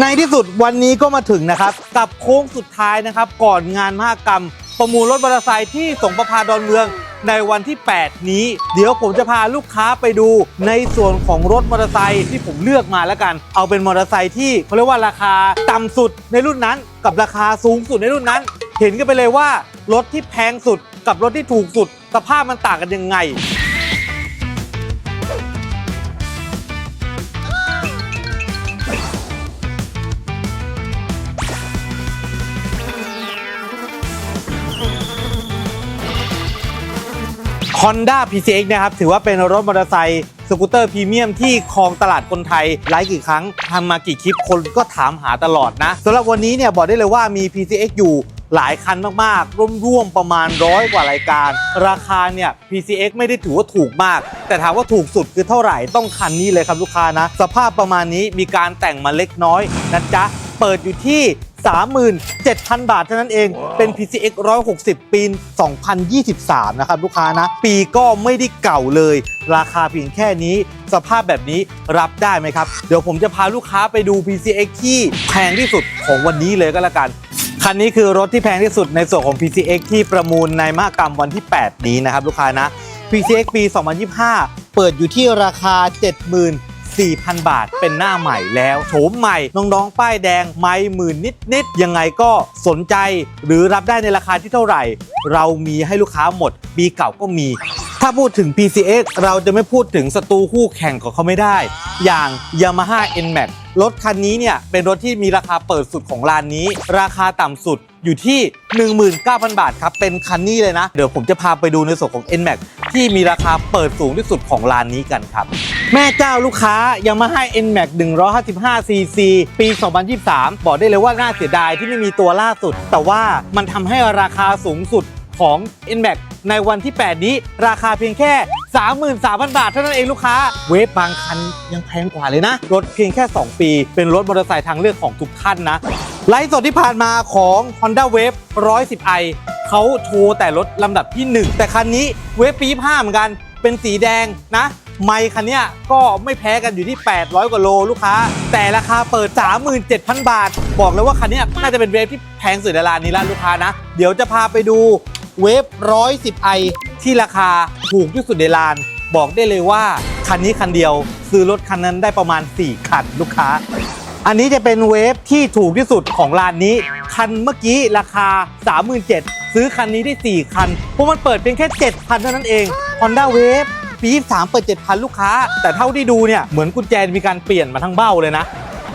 ในที่สุดวันนี้ก็มาถึงนะครับ กับโค้งสุดท้ายนะครับ ก่อนงานมหกรรม ประมูลรถมอเตอร์ไซค์ที่สงประพาดอนเมืองในวันที่ 8 นี้ เดี๋ยวผมจะพาลูกค้าไปดูในส่วนของรถมอเตอร์ไซค์ที่ผมเลือกมาแล้วกัน เอาเป็นมอเตอร์ไซค์ที่เขาเรียกว่าราคาต่ำสุดในรุ่นนั้น กับราคาสูงสุดในรุ่นนั้น เห็นกันไปเลยว่ารถที่แพงสุดกับรถที่ถูกสุด สภาพมันต่างกันยังไง Honda PCX นะครับถือว่าเป็นรถมอเตอร์ไซค์สกูตเตอร์พรีเมียมที่ครองตลาดคนไทยหลายกี่ครั้งทำมากี่คลิปคนก็ถามหาตลอดนะสำหรับวันนี้เนี่ยบอกได้เลยว่ามี PCX อยู่หลายคันมากๆ ร่วมๆ ประมาณร้อยกว่ารายการ ราคาเนี่ย PCX ไม่ได้ถือว่าถูกมาก แต่ถามว่าถูกสุดคือเท่าไหร่ต้องคันนี้เลยครับลูกค้านะ สภาพประมาณนี้มีการแต่งมาเล็กน้อยนะจ๊ะ เปิดอยู่ที่ 37,000 บาทเท่านั้นเอง เป็น PCX 160 ปี 2023 นะครับลูกค้านะ ปีก็ไม่ได้เก่าเลย ราคาเพียงแค่นี้สภาพแบบนี้รับได้ไหมครับ เดี๋ยวผมจะพาลูกค้าไปดู PCX ที่แพงที่สุดของวันนี้เลยก็แล้วกันคันนี้คือรถที่แพงที่สุดในส่วนของ PCX ที่ประมูลในมหกรรมวันที่ 8 นี้นะครับลูกค้านะ PCX ปี 2025 เปิดอยู่ที่ราคา70,000 4,000 บาทเป็นหน้าใหม่แล้วโฉมใหม่น้องๆ ป้ายแดงไม่หมื่นนิดๆ ยังไงก็สนใจหรือรับได้ในราคาที่เท่าไหร่ เรามีให้ลูกค้าหมด ปีเก่าก็มี ถ้าพูดถึง PCX เราจะไม่พูดถึงศัตรูคู่แข่งของเขาไม่ได้ อย่าง Yamaha NMAX รถคันนี้เนี่ยเป็นรถที่มีราคาเปิดสุดของร้านนี้ ราคาต่ำสุดอยู่ที่ 19,000 บาทครับ เป็นคันนี้เลยนะ เดี๋ยวผมจะพาไปดูในส่วนของ NMAX ที่มีราคาเปิดสูงที่สุดของร้านนี้กันครับ แม่เจ้าลูกค้ายังมาให้ NMAX 155 cc ปี 2023 บอกได้เลยว่าน่าเสียดายที่ไม่มีตัวล่าสุด แต่ว่ามันทำให้ราคาสูงสุด ของ NMAX ในวันที่ 8 นี้ ราคาเพียงแค่ 33,000 บาท เท่านั้นเองลูกค้า เวฟบางคันยังแพงกว่าเลยนะ รถเพียงแค่ 2 ปี เป็นรถมอเตอร์ไซค์ทางเลือกของทุกท่านนะ ไลฟ์สดที่ผ่านมาของ Honda Wave 110i เขาโชว์แต่รถลำดับที่ 1 แต่คันนี้เวฟปี5เหมือนกันเป็นสีแดงนะไมค์คันเนี้ยก็ไม่แพ้กันอยู่ที่ 800 กว่าโลลูกค้า แต่ราคาเปิด 37,000 บาท บอกเลยว่าคันเนี้ยน่าจะเป็นเวฟที่แพงสุดในร้านนี้แล้วลูกค้านะ เดี๋ยวจะพาไปดู เวฟ 110i ที่ราคาถูกที่สุดในร้าน บอกได้เลยว่า คันนี้คันเดียว ซื้อรถคันนั้นได้ประมาณ 4 คันลูกค้า อันนี้จะเป็นเวฟที่ถูกที่สุดของร้านนี้ คันเมื่อกี้ราคา 37,000ซื้อคันนี้ได้ 4 คัน เพราะมันเปิดเพียงแค่ 7,000 เท่านั้นเอง Honda Wave ปี3เปิด7,000 ลูกค้า แต่เท่าที่ดูเนี่ยเหมือนกุญแจมีการเปลี่ยนมาทั้งเบ้าเลยนะ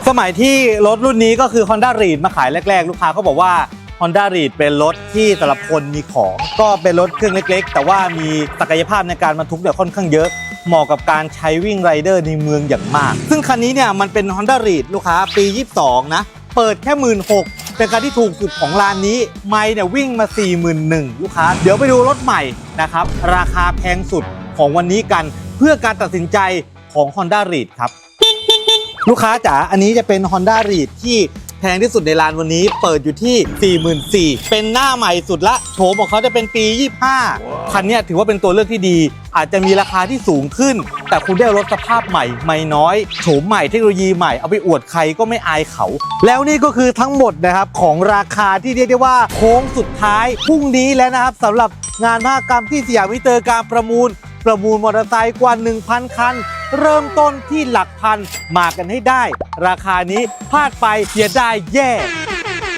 สมัยที่รถรุ่นนี้ก็คือ Honda r e a d มาขายแรก ๆ ลูกค้าเขาบอกว่า Honda r e a d เป็นรถที่สำหรับคนมีของ ก็เป็นรถเครื่องเล็ก ๆ แต่ว่ามีศักยภาพในการบรรทุกเนี่ยค่อนข้างเยอะเหมาะกับการใช้วิ่งไรเดอร์ในเมืองอย่างมาก ซึ่งคันนี้เนี่ยมันเป็น Honda r e a d ลูกค้าปี 22 นะ เปิดแค่1 6ื่นเป็นคันที่ถูกสุดของร้านนี้ ไม่เนี่ยวิ่งมา 41,000ลูกค้า เดี๋ยวไปดูรถใหม่นะครับ ราคาแพงสุดของวันนี้กัน เพื่อการตัดสินใจของ Honda r e a d ครับ ลูกค้าจ๋าอันนี้จะเป็น Honda r e a d ที่ แพงที่สุดในร้านวันนี้เปิดอยู่ที่ 44,000เป็นหน้าใหม่สุดละโฉมของเขาจะเป็นปี 25 คันนี้ถือว่าเป็นตัวเลือกที่ดี อาจจะมีราคาที่สูงขึ้น แต่คุณได้รถสภาพใหม่ไม่น้อยโฉมใหม่เทคโนโลยีใหม่เอาไปอวดใครก็ไม่อายเขา แล้วนี่ก็คือทั้งหมดนะครับของราคาที่เรียกได้ว่าโค้งสุดท้ายพรุ่งนี้แล้วนะครับสำหรับงานมหกรรมที่สยามวิเตอร์การประมูล ประมูลมอเตอร์ไซค์กว่า 1,000 คัน เริ่มต้นที่หลักพันมากันให้ได้ ราคานี้พลาดไปเสียดายแย่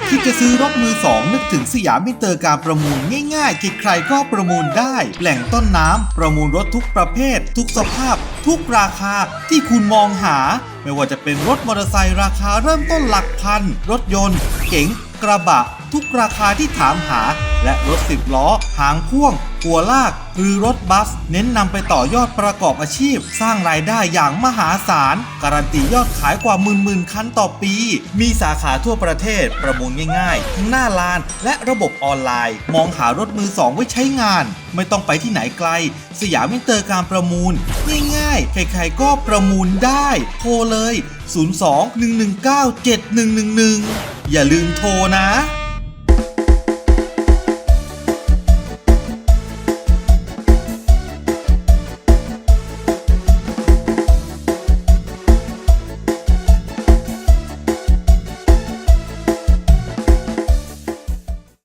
ที่จะซื้อรถมือสองนึกถึงสยามมิเตอร์การประมูลง่ายๆใครก็ประมูลได้ แหล่งต้นน้ำประมูลรถทุกประเภท ทุกสภาพ ทุกราคาที่คุณมองหา ไม่ว่าจะเป็นรถมอเตอร์ไซค์ราคาเริ่มต้นหลักพัน รถยนต์ เก๋งกระบะ ทุกราคาที่ถามหา และรถสิบล้อ หางพ่วง หัวลาก หรือรถบัส เน้นนำไปต่อยอดประกอบอาชีพ สร้างรายได้อย่างมหาศาล การันตียอดขายกว่าหมื่นหมื่นคันต่อปี มีสาขาทั่วประเทศประมูลง่ายๆ ทั้งหน้าลาน และระบบออนไลน์ มองหารถมือสองไว้ใช้งาน ไม่ต้องไปที่ไหนไกล สยามมิเตอร์การประมูล ง่ายๆ ใครๆก็ประมูลได้โทรเลย 02 119 7111 อย่าลืมโทรนะ